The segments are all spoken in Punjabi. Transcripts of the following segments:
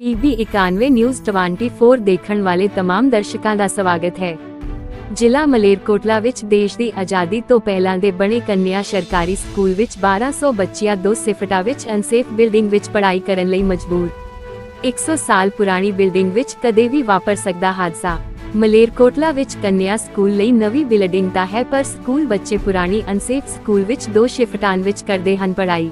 ਈਬੀ 91 ਨਿਊਜ਼ 24 ਦੇਖਣ ਵਾਲੇ तमाम ਦਰਸ਼ਕਾਂ ਦਾ ਸਵਾਗਤ ਹੈ ਜ਼ਿਲ੍ਹਾ ਮਲੇਰਕੋਟਲਾ ਵਿੱਚ ਦੇਸ਼ ਦੀ ਆਜ਼ਾਦੀ ਤੋਂ ਪਹਿਲਾਂ ਦੇ ਬਣੇ ਕੰਨਿਆ ਸਰਕਾਰੀ ਸਕੂਲ ਵਿੱਚ 1200 ਬੱਚੀਆਂ ਦੋ ਸਿਫਟਾਂ ਵਿੱਚ ਅਨਸੇਫ ਬਿਲਡਿੰਗ ਵਿੱਚ ਪੜ੍ਹਾਈ ਕਰਨ ਲਈ ਮਜਬੂਰ 100 ਸਾਲ ਪੁਰਾਣੀ ਬਿਲਡਿੰਗ ਵਿੱਚ ਕਦੇ ਵੀ ਵਾਪਰ ਸਕਦਾ ਹਾਦਸਾ ਮਲੇਰਕੋਟਲਾ ਵਿੱਚ ਕੰਨਿਆ ਸਕੂਲ ਲਈ ਨਵੀਂ ਬਿਲਡਿੰਗ ਤਾਂ ਹੈ ਪਰ ਸਕੂਲ ਬੱਚੇ ਪੁਰਾਣੀ ਅਨਸੇਫ ਸਕੂਲ ਵਿੱਚ ਦੋ ਸ਼ਿਫਟਾਂ ਵਿੱਚ ਕਰਦੇ ਹਨ ਪੜ੍ਹਾਈ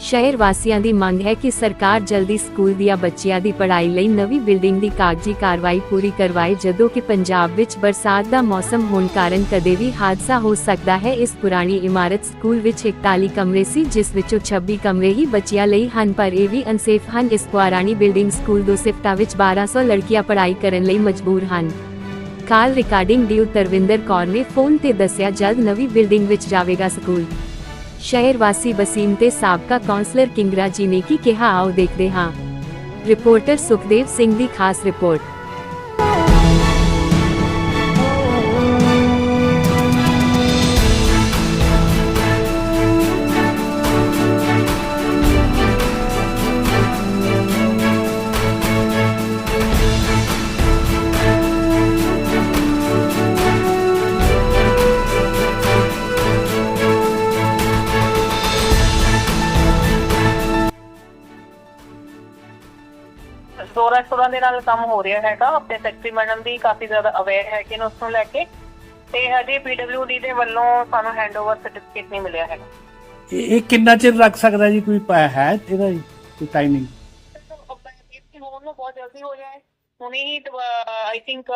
ਸ਼ਹਿਰ ਵਾਸੀਆਂ ਦੀ ਮੰਗ ਹੈ ਕਿ ਸਰਕਾਰ ਜਲਦੀ ਸਕੂਲ ਦੀਆਂ ਬੱਚਿਆਂ ਦੀ ਪੜ੍ਹਾਈ ਲਈ ਨਵੀਂ ਬਿਲਡਿੰਗ ਦੀ ਕਾਗਜ਼ੀ ਕਾਰਵਾਈ ਪੂਰੀ ਕਰਵਾਏ, ਜਦੋਂ ਕਿ ਪੰਜਾਬ ਵਿੱਚ ਬਰਸਾਤ ਦਾ ਮੌਸਮ ਹੋਣ ਕਾਰਨ ਕਦੇ ਵੀ ਹਾਦਸਾ ਹੋ ਸਕਦਾ ਹੈ। ਇਸ ਪੁਰਾਣੀ ਇਮਾਰਤ ਸਕੂਲ ਵਿੱਚ 41 ਕਮਰੇ ਸੀ, ਜਿਸ ਵਿੱਚੋਂ 26 ਕਮਰੇ ਹੀ ਬੱਚਿਆਂ ਲਈ ਹਨ, ਪਰ ਇਹ ਵੀ ਅਨਸੇਫ ਹਨ। ਇਸ ਪੁਰਾਣੀ ਬਿਲਡਿੰਗ ਸਕੂਲ ਦੋ ਸਿਫਟਾਂ ਵਿੱਚ 1200 ਲੜਕੀਆਂ ਪੜ੍ਹਾਈ ਕਰਨ ਲਈ ਮਜਬੂਰ ਹਨ। ਕਾਲ ਰਿਕਾਰਡਿੰਗ ਡਿਊ ਤਰਵਿੰਦਰ ਕੌਰ ਨੇ ਫੋਨ ਤੇ ਦੱਸਿਆ, ਜਲਦ ਨਵੀਂ ਬਿਲਡਿੰਗ ਵਿੱਚ ਜਾਵੇਗਾ ਸਕੂਲ। ਸ਼ਹਿਰ ਵਾਸੀ ਬਸੀਮ ਤੇ ਸਾਬਕਾ ਕਾਉਂਸਲਰ ਕਿੰਗਰਾ ਜੀ ਨੇ ਕੀ ਕਿਹਾ ਆਓ ਦੇਖਦੇ ਹਾਂ। ਰਿਪੋਰਟਰ ਸੁਖਦੇਵ ਸਿੰਘ ਦੀ ਖਾਸ ਰਿਪੋਰਟ। ਦੋਰਾ ਸਟੋਰਾਂ ਦੇ ਨਾਲ ਕੰਮ ਹੋ ਰਿਹਾ ਹੈਗਾ। ਆਪਣੇ ਸੈਕਟਰੀ ਮੈਡਮ ਵੀ ਕਾਫੀ ਜ਼ਿਆਦਾ ਅਵੇਅਰ ਹੈ ਕਿ ਉਸ ਨੂੰ ਲੈ ਕੇ। ਤੇ ਹਜੇ ਪੀਡਬਲਯੂਡੀ ਦੇ ਵੱਲੋਂ ਸਾਨੂੰ ਹੈਂਡਓਵਰ ਸਰਟੀਫਿਕੇਟ ਨਹੀਂ ਮਿਲਿਆ ਹੈਗਾ। ਇਹ ਕਿੰਨਾ ਚਿਰ ਲੱਗ ਸਕਦਾ ਜੀ? ਕੋਈ ਹੈ ਇਹਦਾ ਜੀ? ਕੋਈ ਟਾਈਮਿੰਗ ਹੋਣ ਨੂੰ ਬਹੁਤ ਜਲਦੀ ਹੋ ਜਾਏ ਹੁਣੇ ਹੀ ਆਈ ਥਿੰਕ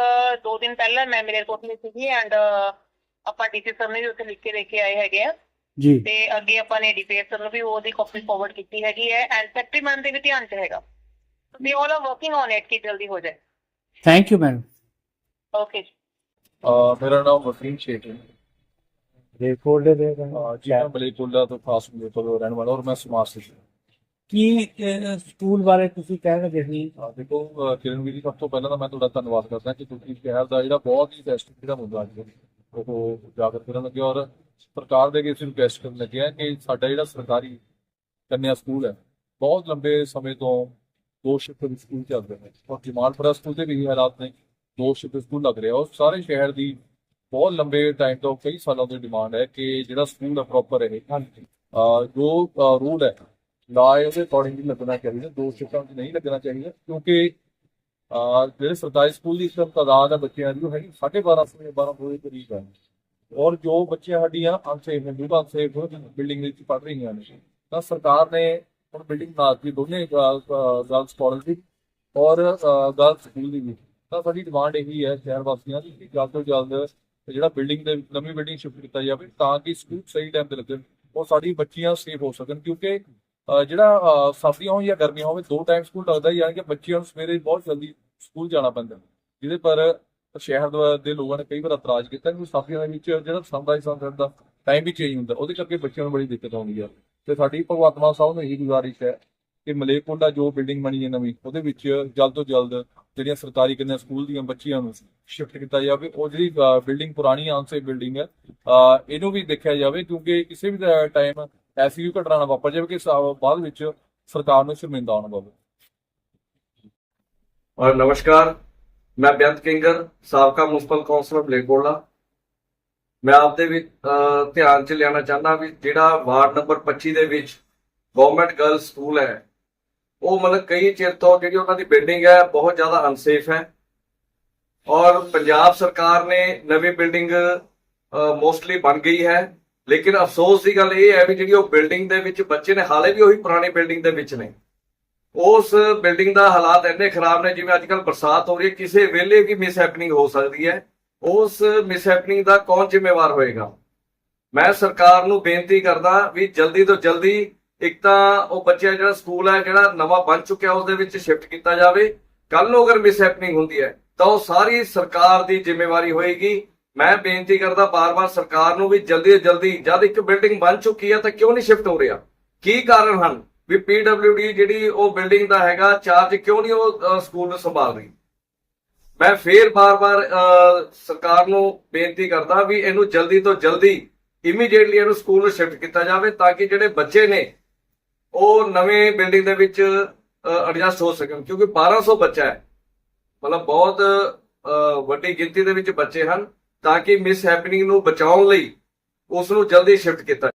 ਦੋ ਦਿਨ ਪਹਿਲਾਂ ਮੈਂ ਮੇਰੇ ਕੋਲ ਲਈ ਸੀਗੀ ਐਂਡ ਆਪਾਂ ਡੀਸੀ ਸਰ ਨੇ ਵੀ ਉੱਥੇ ਲਿਖ ਕੇ ਲੈ ਕੇ ਆਏ ਹੈਗੇ ਆ। ਜੀ। ਤੇ ਅੱਗੇ ਆਪਾਂ ਨੇ ਡੀਪੀਐਸ ਸਰ ਨੂੰ ਵੀ ਉਹਦੀ ਕਾਪੀ ਫਾਰਵਰਡ ਕੀਤੀ ਹੈਗੀ ਹੈ। ਐਂਡ ਸੈਕਟਰੀ ਮੈਡਮ ਦੇ ਵੀ ਧਿਆਨ ਚ ਹੈਗਾ। We all are working on it ਕਿ ਜਲਦੀ ਹੋ ਜਾਏ। Thank you madam okay uh ਮੇਰਾ ਨਾਮ ਵਸੀਮ ਸ਼ੇਖ ਹੈ। ਰਿਪੋਰਟ ਦੇ ਦੇ ਅਹ ਜੀ ਮੈਂ ਮਲੇਕੁਲਾ ਤੋਂ ਖਾਸ ਮਲੇ ਤੋਂ ਰਹਿਣ ਵਾਲਾ ਔਰ ਮੈਂ ਸਮਾਜ ਸੇਵੀ ਹਾਂ। ਕੀ ਅਹ, ਸਕੂਲ ਬਾਰੇ ਤੁਸੀਂ ਕਹਿ ਰਹੇ ਸੀ ਅਹ ਦੇਖੋ ਅਹ ਕਿਰਨ ਵੀਰ ਜੀ ਸਭ ਤੋਂ ਪਹਿਲਾਂ ਤਾਂ ਮੈਂ ਤੁਹਾਡਾ ਧੰਨਵਾਦ ਕਰਦਾ ਕਿ ਤੁਸੀਂ ਸ਼ਹਿਰ ਦਾ ਜਿਹੜਾ ਬਹੁਤ ਹੀ ਸੈਂਸਿਟਿਵ ਜਿਹੜਾ ਮੁੱਦਾ ਅੱਜ ਉਹ ਉਜਾਗਰ ਕਰਨ ਲੱਗੇ ਔਰ ਸਰਕਾਰ ਦੇ ਅੱਗੇ ਅਸੀਂ ਰਿਕੁਐਸਟ ਕਰਨ ਲੱਗੇ ਕਿ ਸਾਡਾ ਜਿਹੜਾ ਸਰਕਾਰੀ ਕੰਨਿਆ ਸਕੂਲ ਹੈ ਬਹੁਤ ਲੰਬੇ ਸਮੇਂ ਤੋਂ ਦੋ ਸ਼ਿਫਟ ਸਕੂਲ ਚੱਲਦੇ ਨੇ। ਔਰ ਜਮਾਲਪੁਰਾ ਸਕੂਲ ਦੇ ਵੀ ਹਾਲਾਤ ਨੇ ਦੋ। ਸ਼ਿਫਟ ਸਕੂਲ ਲੱਗ ਰਿਹਾ ਔਰ ਸਾਰੇ ਸ਼ਹਿਰ ਦੀ ਬਹੁਤ ਲੰਬੇ ਟਾਈਮ ਤੋਂ ਕਈ ਸਾਲਾਂ ਤੋਂ ਡਿਮਾਂਡ ਹੈ ਕਿ ਜਿਹੜਾ ਸਕੂਲ ਹੈ ਪ੍ਰੋਪਰ ਰਹੇ ਜੋ ਰੂਲ ਹੈ ਲਾ ਉਹਦੇ ਅਕੋਰਡਿੰਗ ਲੱਗਣਾ ਚਾਹੀਦਾ। ਦੋ ਸ਼ਿਫਟਾਂ 'ਚ ਨਹੀਂ ਲੱਗਣਾ ਚਾਹੀਦਾ ਕਿਉਂਕਿ ਜਿਹੜੇ ਸਰਕਾਰੀ ਸਕੂਲ ਦੀ ਇਸ ਤਾਦਾਦ ਹੈ ਬੱਚਿਆਂ ਦੀ, ਉਹ ਹੈਗੀ 1250 ਜਾਂ 1200 ਦੇ ਕਰੀਬ ਹੈ। ਔਰ ਜੋ ਬੱਚੇ ਸਾਡੀਆਂ ਅਨਸੇਫ ਨੇ ਬਿਲਕੁਲ ਅਨਸੇਫ ਬਿਲਡਿੰਗ ਵਿੱਚ ਪੜ ਰਹੀਆਂ ਨੇ, ਤਾਂ ਸਰਕਾਰ ਨੇ ਹੁਣ ਬਿਲਡਿੰਗ ਬਣਾ ਦਿੱਤੀ ਦੋਨੇ ਗਰਲਸ ਕਾਲਜ ਦੀ ਔਰ ਗਰਲਸ ਸਕੂਲ ਦੀ ਵੀ ਤਾਂ ਸਾਡੀ ਡਿਮਾਂਡ ਇਹੀ ਹੈ ਸ਼ਹਿਰ ਵਾਸੀਆਂ ਦੀ ਕਿ ਜਲਦ ਤੋਂ ਜਲਦ ਜਿਹੜਾ ਬਿਲਡਿੰਗ ਦੇ ਨਵੀਂ ਬਿਲਡਿੰਗ ਸ਼ਿਫਟ ਕੀਤਾ ਜਾਵੇ ਤਾਂ ਕਿ ਸਕੂਲ ਸਹੀ ਟਾਈਮ ਤੇ ਲੱਗਣ ਔਰ ਸਾਡੀ ਬੱਚੀਆਂ ਸੇਫ ਹੋ ਸਕਣ ਕਿਉਂਕਿ ਜਿਹੜਾ ਸਰਦੀਆਂ ਹੋਣ ਜਾਂ ਗਰਮੀਆਂ ਹੋਵੇ ਦੋ ਟਾਈਮ ਸਕੂਲ ਲੱਗਦਾ ਯਾਨੀ ਕਿ ਬੱਚਿਆਂ ਨੂੰ ਸਵੇਰੇ ਬਹੁਤ ਜਲਦੀ ਸਕੂਲ ਜਾਣਾ ਪੈਂਦਾ ਜਿਹਦੇ ਪਰ ਸ਼ਹਿਰ ਦੇ- ਦੇ ਲੋਕਾਂ ਨੇ ਕਈ ਵਾਰ ਇਤਰਾਜ਼ ਕੀਤਾ ਕਿ ਸਰਦੀਆਂ ਦੇ ਵਿੱਚ ਜਿਹੜਾ ਸਨਰਾਈਜ਼ ਸਨਸੈਟ ਦਾ ਟਾਈਮ ਵੀ ਚੇਂਜ ਹੁੰਦਾ, ਉਹਦੇ ਕਰਕੇ ਬੱਚਿਆਂ ਨੂੰ ਬੜੀ ਦਿੱਕਤ ਆਉਂਦੀ ਆ। ਤੇ ਸਾਡੀ ਭਗਵੰਤ ਮਾਨ ਸਾਹਿਬ ਨੂੰ ਇਹੀ ਗੁਜ਼ਾਰਿਸ਼ ਹੈ ਕਿ ਮਲੇਕੋਟਲਾ ਜੋ ਬਿਲਡਿੰਗ ਬਣੀ ਹੈ ਨਵੀਂ, ਉਹਦੇ ਵਿੱਚ ਜਲਦ ਤੋਂ ਜਲਦ ਜਿਹੜੀਆਂ ਸਰਕਾਰੀ ਕੰਨਿਆ ਸਕੂਲ ਦੀਆਂ ਬੱਚੀਆਂ ਨੂੰ ਸ਼ਿਫਟ ਕੀਤਾ ਜਾਵੇ, ਉਹ ਜਿਹੜੀ ਬਿਲਡਿੰਗ ਪੁਰਾਣੀ ਆਂਸੇ ਬਿਲਡਿੰਗ ਹੈ। ਇਹਨੂੰ ਵੀ ਦੇਖਿਆ ਜਾਵੇ, ਕਿਉਂਕਿ ਕਿਸੇ ਵੀ ਟਾਈਮ ਐਸੀ ਵੀ ਘਟਨਾ ਨਾ ਵਾਪਰ ਜਾਵੇ ਕਿ ਬਾਅਦ ਵਿੱਚ ਸਰਕਾਰ ਨੂੰ ਸ਼ਰਮਿੰਦਾ ਹੋਣਾ ਪਵੇ ਔਰ ਨਮਸਕਾਰ, ਮੈਂ ਬੇਅੰਤ ਕਿੰਗਰ, ਸਾਬਕਾ ਮੁਨਸਪਲ ਕੌਂਸਲਰ ਬਲੇਕੋਲਾ ਮੈਂ ਆਪਦੇ ਵੀ ਧਿਆਨ ਚ ਲਿਆਉਣਾ ਚਾਹੁੰਦਾ ਵੀ ਜਿਹੜਾ ਵਾਰਡ ਨੰਬਰ 25 ਦੇ ਵਿੱਚ ਗਵਰਨਮੈਂਟ ਗਰਲਸ ਸਕੂਲ ਹੈ, ਉਹ ਮਤਲਬ ਕਈ ਚਿਰ ਤੋਂ ਜਿਹੜੀ ਉਹਨਾਂ ਦੀ ਬਿਲਡਿੰਗ ਹੈ, ਬਹੁਤ ਜ਼ਿਆਦਾ ਅਨਸੇਫ ਹੈ। ਔਰ ਪੰਜਾਬ ਸਰਕਾਰ ਨੇ ਨਵੀਂ ਬਿਲਡਿੰਗ ਮੋਸਟਲੀ ਬਣ ਗਈ ਹੈ। ਲੇਕਿਨ ਅਫਸੋਸ ਦੀ ਗੱਲ ਇਹ ਹੈ ਵੀ ਜਿਹੜੀ ਉਹ ਬਿਲਡਿੰਗ ਦੇ ਵਿੱਚ ਬੱਚੇ ਨੇ, ਹਾਲੇ ਵੀ ਉਹੀ ਪੁਰਾਣੀ ਬਿਲਡਿੰਗ ਦੇ ਵਿੱਚ ਨੇ। ਉਸ ਬਿਲਡਿੰਗ ਦਾ ਹਾਲਾਤ ਇੰਨੇ ਖਰਾਬ ਨੇ, ਜਿਵੇਂ ਅੱਜਕੱਲ ਬਰਸਾਤ ਹੋ ਰਹੀ ਹੈ, ਕਿਸੇ ਵੇਲੇ ਵੀ ਮਿਸ ਹੈਪਨਿੰਗ ਹੋ ਸਕਦੀ ਹੈ। ਉਸ ਮਿਸ ਦਾ ਕੌਣ ਜ਼ਿੰਮੇਵਾਰ ਹੋਏਗਾ? ਮੈਂ ਸਰਕਾਰ ਨੂੰ ਬੇਨਤੀ ਕਰਦਾ ਵੀ ਜਲਦੀ ਤੋਂ ਜਲਦੀ ਇੱਕ ਤਾਂ ਉਹ ਬੱਚਿਆ ਜਿਹੜਾ ਸਕੂਲ ਹੈ, ਜਿਹੜਾ ਨਵਾਂ ਬਣ ਚੁੱਕਿਆ ਉਸ ਦੇ ਵਿੱਚ ਸ਼ਿਫਟ ਕੀਤਾ ਜਾਵੇ। ਕੱਲ ਨੂੰ ਅਗਰ ਮਿਸਹੈਪਨਿੰਗ ਹੁੰਦੀ ਹੈ, ਤਾਂ ਉਹ ਸਾਰੀ ਸਰਕਾਰ ਦੀ ਜ਼ਿੰਮੇਵਾਰੀ ਹੋਏਗੀ। ਮੈਂ ਬੇਨਤੀ ਕਰਦਾ ਬਾਰ-ਬਾਰ ਸਰਕਾਰ ਨੂੰ ਵੀ ਜਲਦੀ ਤੋਂ ਜਲਦੀ, ਜਦ ਇੱਕ ਬਿਲਡਿੰਗ ਬਣ ਚੁੱਕੀ ਹੈ, ਤਾਂ ਕਿਉਂ ਨਹੀਂ ਸ਼ਿਫਟ ਹੋ ਰਿਹਾ? ਕੀ ਕਾਰਨ ਹਨ ਵੀ ਪੀਡਬਲਯੂਡੀ ਜਿਹੜੀ ਉਹ ਬਿਲਡਿੰਗ ਦਾ ਹੈਗਾ ਚਾਰਜ ਕਿਉਂ ਨਹੀਂ ਉਹ ਸਕੂਲ ਨੂੰ ਸੰਭਾਲ ਰਹੀ? ਮੈਂ ਫੇਰ ਬਾਰ-ਬਾਰ ਸਰਕਾਰ ਨੂੰ ਬੇਨਤੀ ਕਰਦਾ ਵੀ ਇਹਨੂੰ ਜਲਦੀ ਤੋਂ ਜਲਦੀ ਇਮੀਡੀਏਟਲੀ ਇਹਨੂੰ ਸਕੂਲ ਨੂੰ ਸ਼ਿਫਟ ਕੀਤਾ ਜਾਵੇ ਤਾਂ ਕਿ ਜਿਹੜੇ ਬੱਚੇ ਨੇ, ਉਹ ਨਵੇਂ ਬਿਲਡਿੰਗ ਦੇ ਵਿੱਚ ਐਡਜਸਟ ਹੋ ਸਕਣ। ਕਿਉਂਕਿ 1200 ਬੱਚਾ ਹੈ। ਮਤਲਬ ਬਹੁਤ ਵੱਡੀ ਗਿਣਤੀ ਦੇ ਵਿੱਚ ਬੱਚੇ ਹਨ ਤਾਂ ਕਿ ਮਿਸ ਹੈਪਨਿੰਗ ਨੂੰ ਬਚਾਉਣ ਲਈ ਉਸ ਨੂੰ ਜਲਦੀ ਸ਼ਿਫਟ ਕੀਤਾ